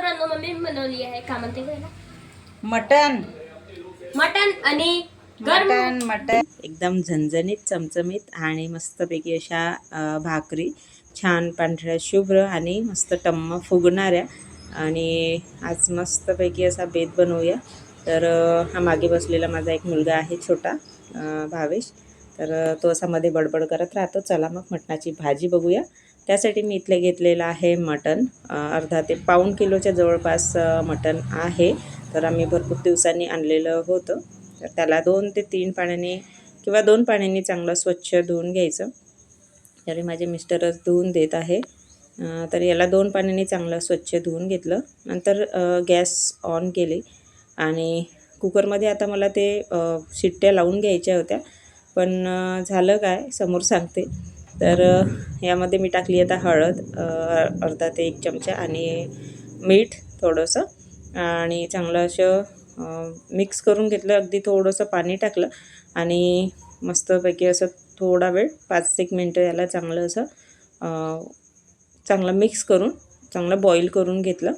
मित्रांनो मम्मी बनवली आहे. का म्हणते मटन मटन आणि गरम मटन मटन एकदम झणझणीत चमचमीत आणि मस्तपैकी अशा भाकरी छान पांढऱ्या शुभ्र आणि मस्त टम्म फुगणाऱ्या. आणि आज मस्तपैकी असा बेत बनवूया. तर हा मागे बसलेला माझा एक मुलगा आहे छोटा भावेश. तर तो असा मध्ये बडबड करत राहतो. चला मग मटणाची भाजी बघूया. त्यासाठी मी इथले घेतलेलं आहे मटण. अर्धा ते पाऊण किलोच्या जवळपास मटन मटण आहे. तर आम्ही भरपूर दिवसांनी आणलेलं होतं. तर त्याला दोन ते तीन पाण्याने किंवा दोन पाण्याने चांगलं स्वच्छ धुवून घ्यायचं. तरी माझे मिस्टरच धुवून देत आहे. तर याला दोन पाण्याने चांगलं स्वच्छ धुवून घेतलं. नंतर गॅस ऑन केली. आणि कुकरमध्ये आता मला ते शिट्ट्या लावून घ्यायच्या होत्या. पण झालं काय? समोर सांगते. तर यामध्ये मी टाकली आता हळद अर्धा ते एक चमचा आणि मीठ थोडंसं आणि चांगलं असं मिक्स करून घेतलं अगदी थोडंसं पाणी टाकलं आणि मस्तपैकी असं थोडा वेळ पाच एक मिनटं याला चांगलं असं चांगलं मिक्स करून चांगलं बॉईल करून घेतलं.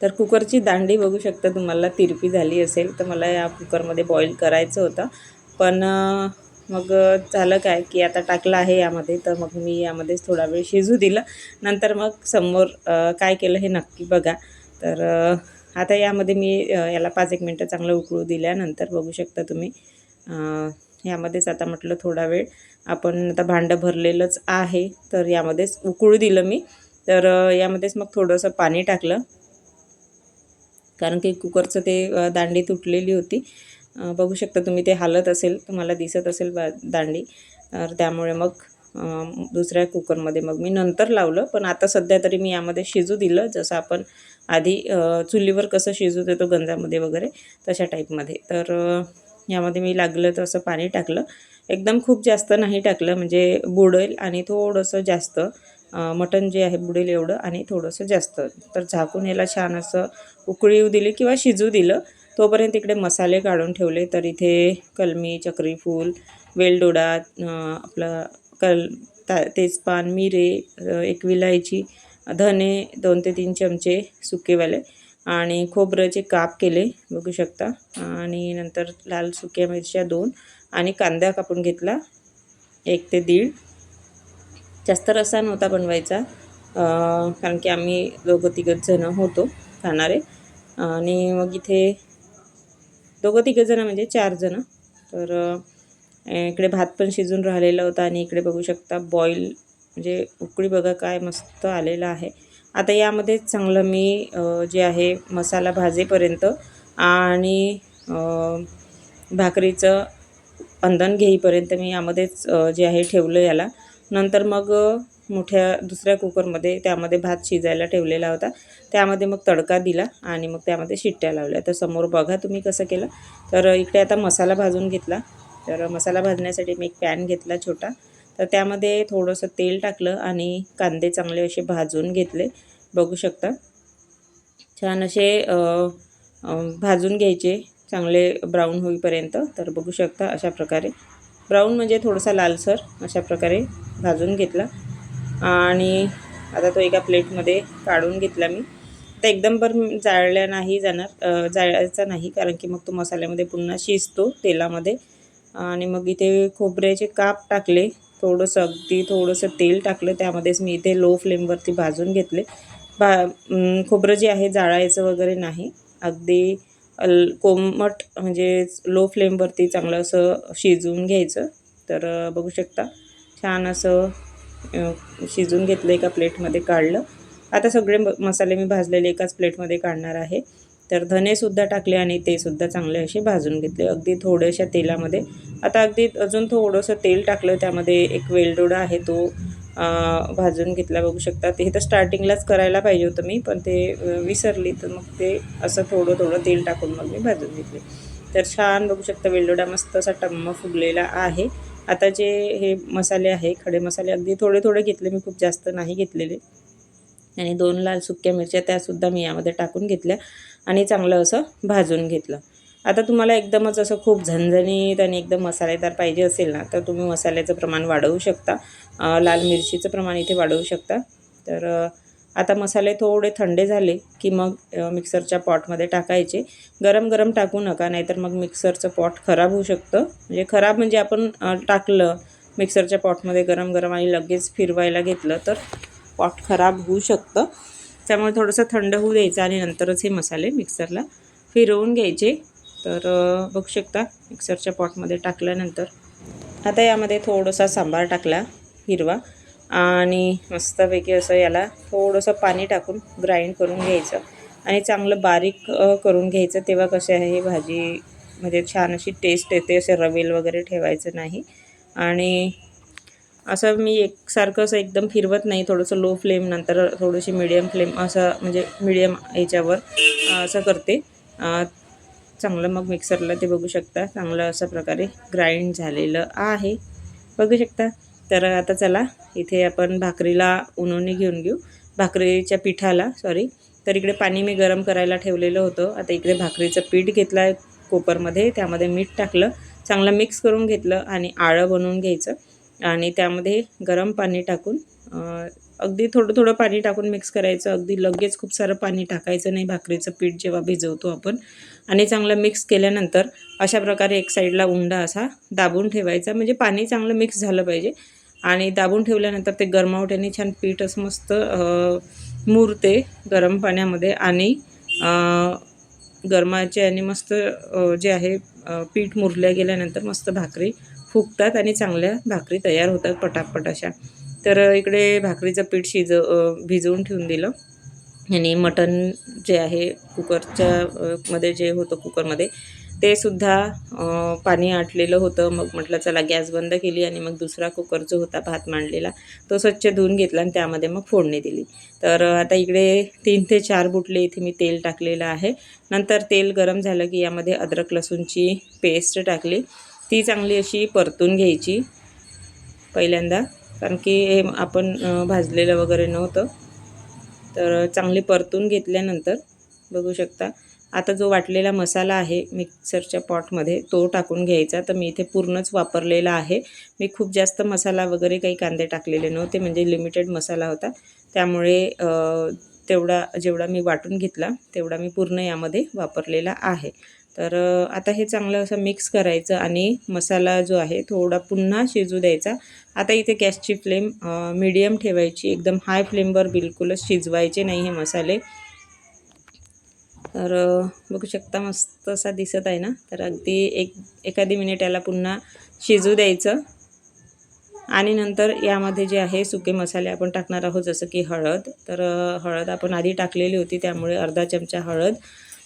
तर कुकरची दांडी बघू शकता तुम्हाला तिरपी झाली असेल तर मला या कुकरमध्ये बॉईल करायचं होतं. पण मग झालं काय की आता टाकलं आहे यामध्ये तर मग मी यामध्येच थोडा वेळ शिजू दिलं. नंतर मग समोर काय केलं हे नक्की बघा. तर आता यामध्ये मी याला पाच एक मिनटं चांगलं उकळू दिल्यानंतर बघू शकता तुम्ही. यामध्येच आता म्हटलं थोडा वेळ. आपण आता भांडं भरलेलंच आहे तर यामध्येच उकळू दिलं मी. तर यामध्येच मग थोडंसं पाणी टाकलं. कारण की कुकरचं ते दांडी तुटलेली होती. बघू शकता तुम्ही ते हालत असेल तुम्हाला दिसत असेल बा दांडी. तर त्यामुळे मग दुसऱ्या कुकरमध्ये मग मी नंतर लावलं. पण आता सध्या तरी मी यामध्ये शिजू दिलं. जसं आपण आधी चुलीवर कसं शिजू देतो गंजामध्ये वगैरे तशा टाईपमध्ये. तर यामध्ये मी लागलं तसं पाणी टाकलं. एकदम खूप जास्त नाही टाकलं. म्हणजे बुडेल आणि थोडंसं जास्त. मटण जे आहे बुडेल एवढं आणि थोडंसं जास्त. तर झाकून याला छान असं उकळी दिली किंवा शिजू दिलं. तोपर्यंत इकडे मसाले काढून ठेवले. तर इथे कलमी चक्रीफूल वेलदोडा आपलं कल ता तेजपान मिरे एक विलायची धने दोन ते तीन चमचे सुकेवाले. आणि खोबऱ्याचे काप केले बघू शकता. आणि नंतर लाल सुक्या मिरच्या दोन आणि कांदा कापून घेतला एक ते दीड. जास्त रसा नव्हता बनवायचा कारण की आम्ही दोघं तिघंच जणं होतो खाणारे. आणि मग इथे दोघं तिघंजणं म्हणजे चार जणं. तर इकडे भात पण शिजून राहिलेला होता आणि इकडे बघू शकता बॉईल म्हणजे उकळी बघा काय मस्त आलेला आहे. आता यामध्ये चांगलं मी जे आहे मसाला भाजेपर्यंत आणि भाकरीचं अंदण घेईपर्यंत मी यामध्येच जे आहे ठेवलं याला. नंतर मग मोठ्या दुसऱ्या कुकरमध्ये त्यामध्ये भात शिजायला ठेवलेला होता. त्यामध्ये मग तडका दिला आणि मग त्यामध्ये शिट्ट्या लावल्या. तर समोर बघा तुम्ही कसं केलं. तर इकडे आता मसाला भाजून घेतला. तर मसाला भाजण्यासाठी मी एक पॅन घेतला छोटा. तर त्यामध्ये थोडंसं तेल टाकलं आणि कांदे चांगले असे भाजून घेतले. बघू शकता. छान असे भाजून घ्यायचे. चांगले ब्राऊन होईपर्यंत. तर बघू शकता अशा प्रकारे. ब्राऊन म्हणजे थोडासा लालसर अशा प्रकारे भाजून घेतला. आणि आता तो एका प्लेटमध्ये काढून घेतला मी. आता एकदम पर जाळल्या नाही जाणार जाळायचा नाही कारण की मग तो मसाल्यामध्ये पुन्हा शिजतो तेलामध्ये. आणि मग इथे खोबऱ्याचे काप टाकले थोडंसं अगदी थोडंसं तेल टाकलं त्यामध्येच मी इथे लो फ्लेमवरती भाजून घेतले. भा खोबरं जे आहे जाळायचं वगैरे नाही. अगदी अल कोमट म्हणजे लो फ्लेमवरती चांगलं असं शिजवून घ्यायचं. तर बघू शकता छान असं शिजून घेतलं एका प्लेटमध्ये काढलं. आता सगळे म मसाले मी भाजलेले एकाच प्लेटमध्ये काढणार आहे. तर धनेसुद्धा टाकले आणि ते सुद्धा चांगले असे भाजून घेतले. अगदी थोड्याशा तेलामध्ये. आता अगदी अजून थोडंसं तेल टाकलं. त्यामध्ये एक वेलदोडा आहे तो भाजून घेतला बघू शकता. हे तर स्टार्टिंगलाच करायला पाहिजे होतं मी पण ते विसरली तर मग ते असं थोडं थोडं तेल टाकून मग मी भाजून घेतले. तर छान बघू शकता वेलदोडा मस्त असा टम्म फुगलेला आहे. आता जे हे मसाले आहे खडे मसाले अगदी थोडे थोडे घेतले मी खूप जास्त नाही घेतलेले. आणि दोन लाल सुक्या मिरच्या त्यासुद्धा मी यामध्ये टाकून घेतल्या आणि चांगलं असं भाजून घेतलं. आता तुम्हाला एकदमच असं खूप झणझणीत आणि एकदम मसालेदार पाहिजे असेल ना तर तुम्ही मसाल्याचं प्रमाण वाढवू शकता. लाल मिरचीचं प्रमाण इथे वाढवू शकता. तर आता मसाले थोडे थंडे झाले की मग मिक्सरच्या पॉटमध्ये टाकायचे. गरम गरम टाकू नका नाहीतर मग मिक्सरचं पॉट खराब होऊ शकतं. म्हणजे खराब म्हणजे आपण टाकलं मिक्सरच्या पॉटमध्ये गरम गरम आणि लगेच फिरवायला घेतलं तर पॉट खराब होऊ शकतं. त्यामुळे थोडंसं थंड होऊ द्यायचं आणि नंतरच हे मसाले मिक्सरला फिरवून घ्यायचे. तर बघू शकता मिक्सरच्या पॉटमध्ये टाकल्यानंतर. आता यामध्ये थोडासा सांबार टाकला हिरवा. आणि मस्तपैकी असं याला थोडंसं पाणी टाकून ग्राइंड करून घ्यायचं. आणि चांगलं बारीक करून घ्यायचं. तेव्हा कसे आहे भाजी म्हणजे छान अशी टेस्ट येते असे रवेल वगैरे ठेवायचं नाही. आणि असं मी एकसारखं असं एकदम फिरवत नाही. थोडंसं लो फ्लेम नंतर थोडीशी मिडियम फ्लेम असं म्हणजे मिडियम याच्यावर असं करते. चांगलं मग मिक्सरला ते बघू शकता. चांगलं अशा प्रकारे ग्राइंड झालेलं आहे. बघू शकता. तर आता चला इथे आपण भाकरीला उन्होंने घेऊन घेऊ. भाकरीच्या पिठाला सॉरी तर इकडे पाणी मी गरम करायला ठेवलेलं होतं. आता इकडे भाकरीचं पीठ घेतलं आहे कोपरमध्ये त्यामध्ये मीठ टाकलं चांगलं मिक्स करून घेतलं आणि आळं बनवून घ्यायचं. आणि त्यामध्ये गरम पाणी टाकून अगदी थोडं थोडं पाणी टाकून मिक्स करायचं. अगदी लगेच खूप सारं पाणी टाकायचं नाही भाकरीचं पीठ जेव्हा भिजवतो आपण. आणि चांगलं मिक्स केल्यानंतर अशा प्रकारे एक साईडला उंडा असा दाबून ठेवायचा. म्हणजे पाणी चांगलं मिक्स झालं पाहिजे. आणि दाबून ठेवल्यानंतर ते गरमावट्याने छान पीठ असं मस्त मुरते गरम पाण्यामध्ये आणि गरमाचे आणि मस्त जे आहे पीठ मुरल्या गेल्यानंतर मस्त भाकरी फुगतात आणि चांगल्या भाकरी तयार होतात पटापट अशा. तर इकडे भाकरीचं पीठ शिज भिजवून ठेवून दिलं. आणि मटण जे आहे कुकरच्या मध्ये जे होतं कुकरमध्ये ते सुद्धा पाणी आटलेलं होतं. मग म्हटलं चला गॅस बंद केली आणि मग दुसरा कुकर जो होता भात मांडलेला तो स्वच्छ धुवून घेतला आणि त्यामध्ये मग फोडणी दिली. तर आता इकडे तीन ते चार बुटले इथे मी तेल टाकलेलं आहे. नंतर तेल गरम झालं की यामध्ये अद्रक लसूणची पेस्ट टाकली. ती चांगली अशी परतून घ्यायची पहिल्यांदा कारण की हे आपण भाजलेलं वगैरे नव्हतं. तर चांगली परतून घेतल्यानंतर बघू शकता. आता जो वाटलेला मसाला आहे मिक्सरच्या पॉटमध्ये तो टाकून घ्यायचा. तर मी इथे पूर्णच वापरलेला आहे. मी खूप जास्त मसाला वगैरे काही कांदे टाकलेले नव्हते म्हणजे लिमिटेड मसाला होता. त्यामुळे तेवढा जेवढा मी वाटून घेतला तेवढा मी पूर्ण यामध्ये वापरलेला आहे. तर आता हे चांगलं असं मिक्स करायचं आणि मसाला जो आहे थोडा पुन्हा शिजू द्यायचा. आता इथे गॅसची फ्लेम मीडियम ठेवायची. एकदम हाय फ्लेमवर बिलकुलच शिजवायचे नाही हे मसाले. तर बघू शकता मस्त असा दिसत आहे ना? तर अगदी एक एखादी मिनिट याला पुन्हा शिजू द्यायचं. आणि नंतर यामध्ये जे आहे सुके मसाले आपण टाकणार आहोत जसं की हळद. तर हळद आपण आधी टाकलेली होती त्यामुळे अर्धा चमचा हळद.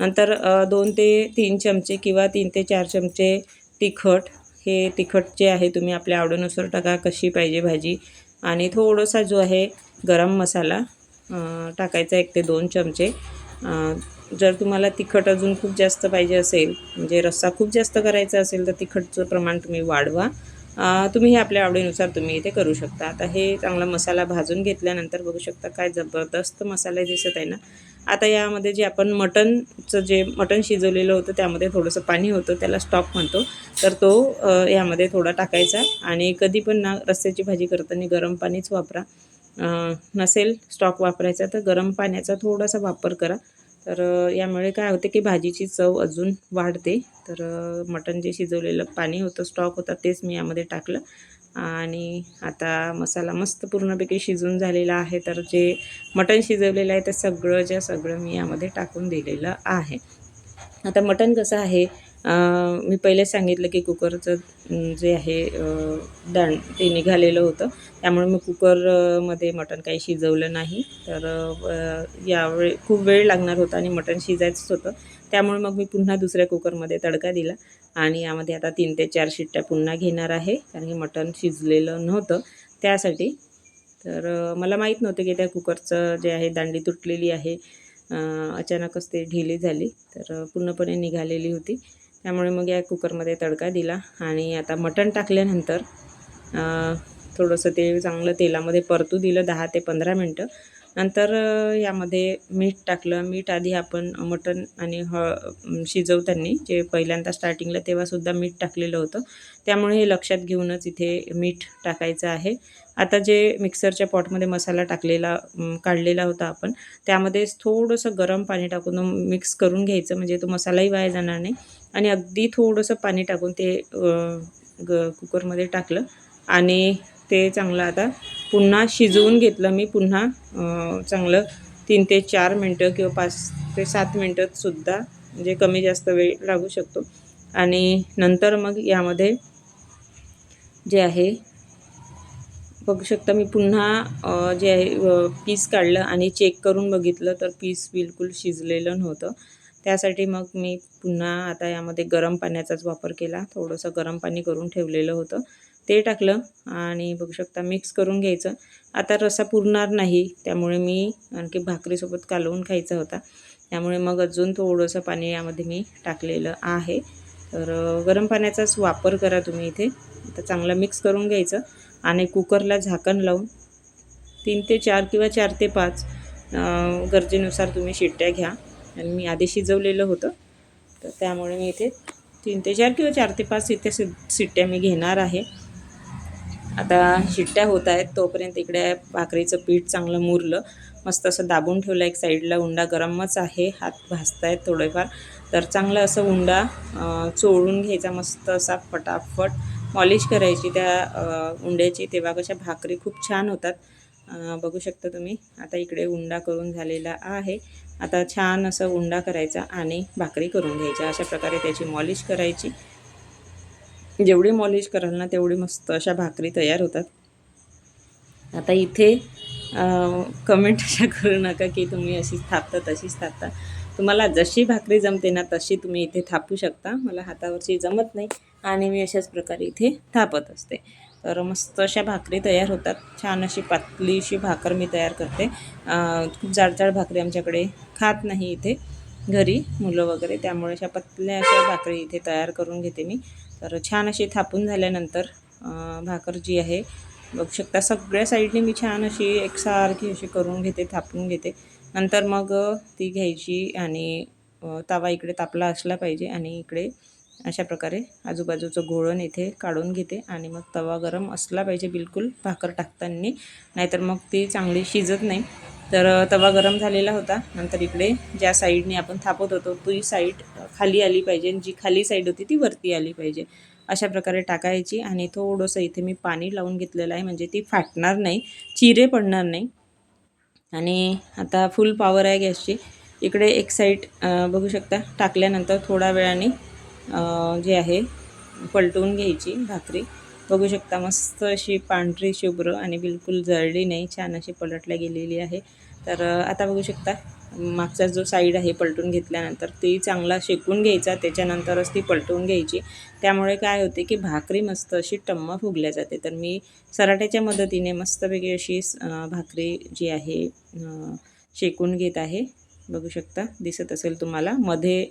नंतर दोन ते तीन चमचे किंवा तीन ते चार चमचे तिखट. हे तिखट जे आहे तुम्ही आपल्या आवडीनुसार टाका कशी पाहिजे भाजी. आणि थोडासा जो आहे गरम मसाला टाकायचा एक ते दोन चमचे. जर तुम्हाला तिखट अजून खूप जास्त पाहिजे असेल म्हणजे रस्सा खूप जास्त करायचा असेल तर तिखटचं प्रमाण तुम्ही वाढवा. तुम्ही हे आपल्या आवडीनुसार तुम्ही इथे करू शकता. आता हे चांगला मसाला भाजून घेतल्यानंतर बघू शकता काय जबरदस्त मसाले दिसत आहे ना. आता यामध्ये जे आपण मटनचं जे मटन शिजवलेलं होतं त्यामध्ये थोडंसं पाणी होतं त्याला स्टॉक म्हणतो. तर तो यामध्ये थोडा टाकायचा आणि कधी पण ना रस्त्याची भाजी करताना गरम पाणीच वापरा. नसेल स्टॉक वापरायचा तर गरम पाण्याचा थोडासा वापर करा. तर यामुळे काय होते की भाजीची चव अजून वाढते. तर मटण जे शिजवलेलं पाणी होतं स्टॉक होता तेच मी यामध्ये टाकलं. आणि आता मसाला मस्त पूर्णपैकी शिजून झालेला आहे. तर जे मटण शिजवलेलं आहे ते सगळं ज्या सगळं मी यामध्ये टाकून दिलेलं आहे. आता मटण कसं आहे? मी पहिले सांगितलं की कुकरचं जे आहे दाण ते निघालेलं होतं. त्यामुळे मी कुकरमध्ये मटण काही शिजवलं नाही. तर यावेळी खूप वेळ लागणार होता आणि मटण शिजायचंच होतं. त्यामुळे मग मी पुन्हा दुसऱ्या कुकरमध्ये तडका दिला. आणि यामध्ये आता तीन ते चार शिट्ट्या पुन्हा घेणार आहे कारण की मटण शिजलेलं नव्हतं त्यासाठी. तर मला माहीत नव्हतं की त्या कुकरचं जे आहे दांडी तुटलेली आहे. अचानकच ते ढिली झाली. तर पूर्णपणे निघालेली होती. त्यामुळे मग या कुकरमध्ये तडका दिला आणि आता मटण टाकल्यानंतर थोडंसं ते चांगलं तेलामध्ये परतू दिलं दहा ते पंधरा मिनटं. नंतर यामध्ये मीठ टाकलं. मीठ आधी आपण मटण आणि ह शिजवताना जे पहिल्यांदा स्टार्टिंगला तेव्हासुद्धा मीठ टाकलेलं होतं. त्यामुळे हे लक्षात घेऊनच इथे मीठ टाकायचं आहे. आता जे मिक्सरच्या पॉटमध्ये मसाला टाकलेला काढलेला होता आपण त्यामध्येच थोडंसं गरम पाणी टाकून मिक्स करून घ्यायचं. म्हणजे तो मसालाही वाया जाणार नाही. आणि अगदी थोडंसं पाणी टाकून ते ग कुकरमध्ये टाकलं. आणि ते चांगलं आता पुन्हा शिजवून घेतलं मी. पुन्हा चांगलं तीन ते चार मिनटं किंवा पाच ते सात मिनटंसुद्धा म्हणजे कमी जास्त वेळ लागू शकतो. आणि नंतर मग यामध्ये जे आहे बघू शकता मी पुन्हा जे आहे पीस काढलं आणि चेक करून बघितलं तर पीस बिलकुल शिजलेलं नव्हतं. त्यासाठी मग मी पुन्हा आता यामध्ये गरम पाण्याचाच वापर केला. थोडंसं गरम पाणी करून ठेवलेलं होतं. ते टाकलं आणि बघू शकता मिक्स करून घ्यायचं. आता रसा पुरणार नाही. त्यामुळे मी आणखी भाकरीसोबत कालवून खायचा होता. त्यामुळे मग अजून थोडंसं पाणी यामध्ये मी टाकलेलं आहे. तर गरम पाण्याचाच वापर करा तुम्ही इथे. आता चांगलं मिक्स करून घ्यायचं आणि कुकरला झाकण लावून तीन ते चार किंवा चार ते पाच गरजेनुसार तुम्ही शिट्ट्या घ्या. आणि मी आधी शिजवलेलं होतं. तर त्यामुळे मी इथे तीन ते चार किंवा चार ते पाच इथे सि शिट्ट्या मी घेणार आहे. आता शिट्ट्या होत आहेत तोपर्यंत इकडे भाकरीचं पीठ चांगलं मुरलं. मस्त असं दाबून ठेवलं एक साईडला उंडा गरमच आहे हात भाजत आहेत थोडेफार. तर चांगलं असं उंडा चोळून घ्यायचा मस्त असा फटाफट. पॉलिश करायची त्या उंड्याची तेव्हा कशा भाकरी खूप छान होतात. बघू शकता तुम्ही. आता इकडे उंडा करून झालेला आहे. आता छान असं उंडा करायचा आणि भाकरी करून घ्यायच्या. अशा प्रकारे त्याची मॉलिश करायची. जेवढी मॉलिश कराल ना तेवढी मस्त अशा भाकरी तयार होतात. आता इथे कमेंट अशा करू नका की तुम्ही अशीच थापता तशीच थापता. तुम्हाला जशी भाकरी जमते ना तशी तुम्ही इथे थापू शकता. मला हातावरची जमत नाही आणि मी अशाच प्रकारे इथे थापत असते. तर मस्त अशा भाकरी तयार होतात. छान अशी पातलीशी भाकर मी तयार करते. खूप जाडजाड भाकरी आमच्याकडे खात नाही इथे घरी मुलं वगैरे त्यामुळे अशा पतल्या अशा भाकरी इथे तयार करून घेते मी. तर छान अशी थापून झाल्यानंतर भाकर जी आहे बघू शकता सगळ्या साईडने मी छान अशी एकसारखी अशी करून घेते थापून घेते. नंतर मग ती घ्यायची आणि तवा इकडे तापला असला पाहिजे आणि इकडे अशा प्रकारे आजूबाजूचं घोळण इथे काढून घेते आणि मग तवा गरम असला पाहिजे बिलकुल भाकर टाकताना. नाहीतर मग ती चांगली शिजत नाही. तर तवा गरम झालेला होता. नंतर इकडे ज्या साईडने आपण थापत होतो ती साईड खाली आली पाहिजे. जी खाली साईड होती ती वरती आली पाहिजे. अशा प्रकारे टाकायची आणि थोडंसं इथे मी पाणी लावून घेतलेलं आहे. म्हणजे ती फाटणार नाही चिरे पडणार नाही. आणि आता फुल पॉवर आहे गॅसची. इकडे एक साईड बघू शकता टाकल्यानंतर थोड्या वेळाने जे आहे पलटवून घ्यायची भाकरी. बघू शकता मस्त अशी पांढरी शुभ्र आणि बिलकुल जळली नाही छान अशी पलटल्या गेलेली आहे. तर आता बघू शकता मागचा जो साईड आहे पलटून घेतल्यानंतर ती चांगला शेकून घ्यायचा त्याच्यानंतरच ती पलटवून घ्यायची. त्यामुळे काय होते की भाकरी मस्त अशी टम्म फुगल्या जाते. तर मी सराट्याच्या मदतीने मस्तपैकी अशी भाकरी जी आहे शेकून घेत आहे. बघू शकता दिसत असेल तुम्हाला. मध्ये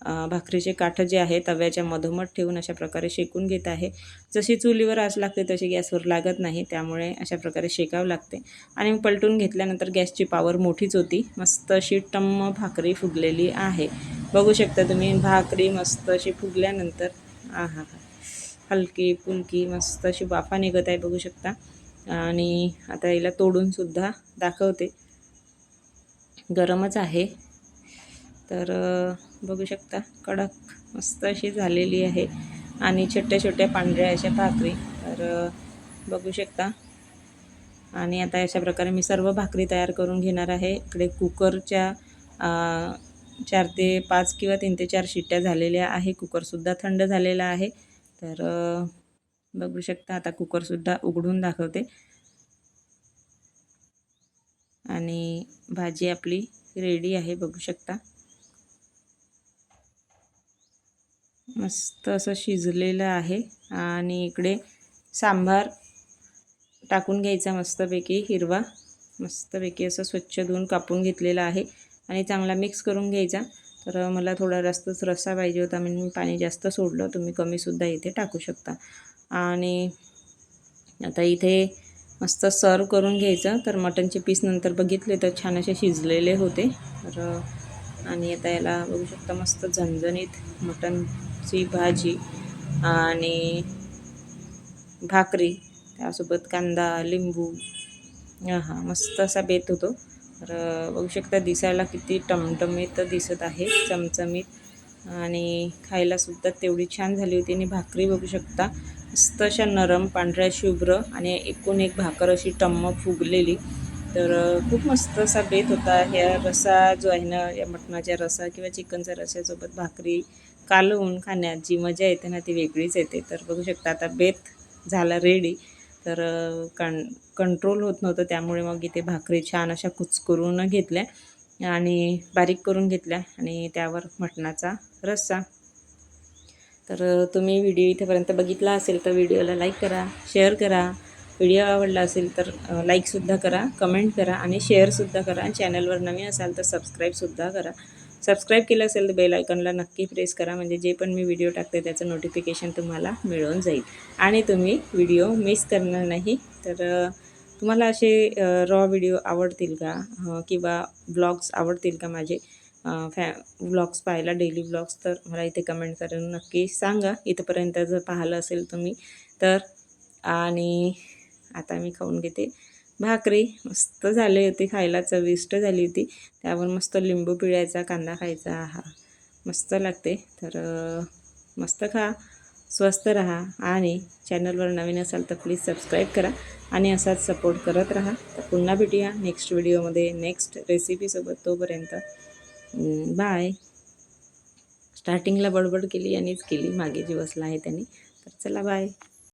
भाकरीचे काठं जे आहे तव्याच्या मधोमध ठेवून अशा प्रकारे शेकून घेत आहे. जशी चुलीवर आस लागते तशी गॅसवर लागत नाही. त्यामुळे अशा प्रकारे शेकावं लागते. आणि पलटून घेतल्यानंतर गॅसची पावर मोठीच होती. मस्त अशी टम्म भाकरी फुगलेली आहे. बघू शकता तुम्ही भाकरी मस्त अशी फुगल्यानंतर. आ हा हा हलकी फुलकी मस्त अशी वाफा निघत आहे बघू शकता. आणि आता हिला तोडूनसुद्धा दाखवते. गरमच आहे. तर बघू शकता कडक मस्त अशी झालेली आहे. आणि छोट्या छोट्या पांढऱ्या अशा भाकरी. तर बघू शकता. आणि आता अशा प्रकारे मी सर्व भाकरी तयार करून घेणार आहे. इकडे कुकरच्या चार ते पाच किंवा तीन ते चार शिट्ट्या झालेल्या आहे. कुकरसुद्धा थंड झालेला आहे. तर बघू शकता आता कुकरसुद्धा उघडून दाखवते. आणि भाजी आपली रेडी आहे बघू शकता. मस्त असं शिजलेलं आहे. आणि इकडे सांबार टाकून घ्यायचा मस्तपैकी हिरवा. मस्तपैकी असं स्वच्छ धुवून कापून घेतलेला आहे. आणि चांगला मिक्स करून घ्यायचा. तर मला थोडा जास्तच रस्सा पाहिजे होता म्हणून मी पाणी जास्त सोडलं. तुम्ही कमीसुद्धा इथे टाकू शकता. आणि आता इथे मस्त सर्व करून घ्यायचं. तर मटनचे पीस नंतर बघितले तर छान असे शिजलेले होते. तर आणि आता याला बघू शकता मस्त झणझणीत मटनची भाजी आणि भाकरी त्यासोबत कांदा लिंबू हां मस्त असा बेत होतो. तर बघू शकता दिसायला किती टमटमीत दिसत आहे चमचमीत. आणि खायलासुद्धा तेवढी छान झाली होती आणि भाकरी बघू शकता मस्त अशा नरम पांढऱ्या शुभ्र आणि एकूण एक भाकर अशी टम्म फुगलेली. तर खूप मस्त असा बेत होता. ह्या रसा जो आहे ना या मटणाच्या रसा किंवा चिकनच्या रस्यासोबत भाकरी कालवून खाण्यात जी मजा येते ना ती वेगळीच येते. तर बघू शकता आता बेत झाला रेडी तर कण कंट्रोल होत नव्हतं. त्यामुळे मग इथे भाकरी छान अशा कुचकरून घेतल्या आणि बारीक करून घेतल्या आणि त्यावर मटणाचा रस्सा. तर तुम्ही व्हिडिओ इथेपर्यंत बघितला असेल तर व्हिडिओला लाईक करा शेअर करा. व्हिडिओ आवडला असेल तर लाईकसुद्धा करा कमेंट करा आणि शेअरसुद्धा करा. चॅनलवर नवीन असाल तर सबस्क्राईबसुद्धा करा. सबस्क्राईब केलं असेल तर बेल आयकॉनला नक्की प्रेस करा. म्हणजे जे पण मी व्हिडिओ टाकते त्याचं नोटिफिकेशन तुम्हाला मिळून जाईल. आणि तुम्ही व्हिडिओ मिस करणार नाही. तर तुम्हाला असे रॉ व्हिडिओ आवडतील का? किंवा ब्लॉग्स आवडतील का माझे? फॅ ब्लॉग्स पाहायला डेली ब्लॉग्स तर मला इथे कमेंट करून नक्की सांगा. इथंपर्यंत जर पाहिलं असेल तुम्ही तर. आणि आता मी खाऊन घेते. भाकरी मस्त झाली होती खायला चविष्ट झाली होती. त्यावर मस्त लिंबू पिळायचा कांदा खायचा हा. मस्त लागते. तर मस्त खा स्वस्त राहा आणि चॅनलवर नवीन असाल तर प्लीज सबस्क्राईब करा आणि असाच सपोर्ट करत राहा. तर पुन्हा भेटूया नेक्स्ट व्हिडिओमध्ये नेक्स्ट रेसिपीसोबत तोपर्यंत बाय स्टार्टिंगला बडबड केली यांनीच केली मागे जी बसला आहे त्यांनी. तर चला बाय